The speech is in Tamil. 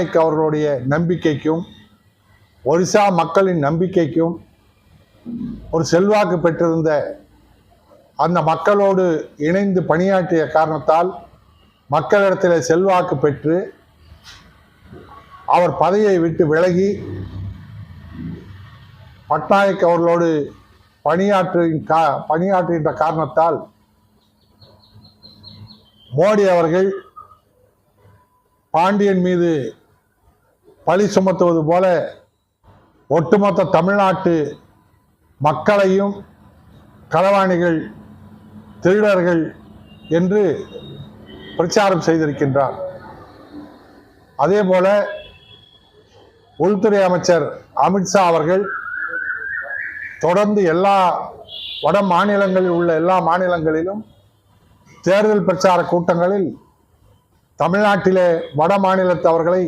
பட்நாயக் அவர்களுடைய நம்பிக்கைக்கும் ஒரிசா மக்களின் நம்பிக்கைக்கும் ஒரு செல்வாக்கு பெற்றிருந்த அந்த மக்களோடு இணைந்து பணியாற்றிய காரணத்தால் மக்களிடத்தில் செல்வாக்கு பெற்று அவர் பதவியை விட்டு விலகி பட்நாயக் அவர்களோடு பணியாற்று கா பணியாற்றுகின்ற காரணத்தால் மோடி அவர்கள் பாண்டியன் மீது பழி சுமத்துவது போல ஒட்டுமொத்த தமிழ்நாட்டு மக்களையும் களவாணிகள் திருடர்கள் என்று பிரச்சாரம் செய்திருக்கின்றார். அதே போல உள்துறை அமைச்சர் அமித்ஷா அவர்கள் தொடர்ந்து எல்லா வட மாநிலங்களில் உள்ள எல்லா மாநிலங்களிலும் தேர்தல் பிரச்சார கூட்டங்களில் தமிழ்நாட்டிலே வட மாநிலத்தவர்களை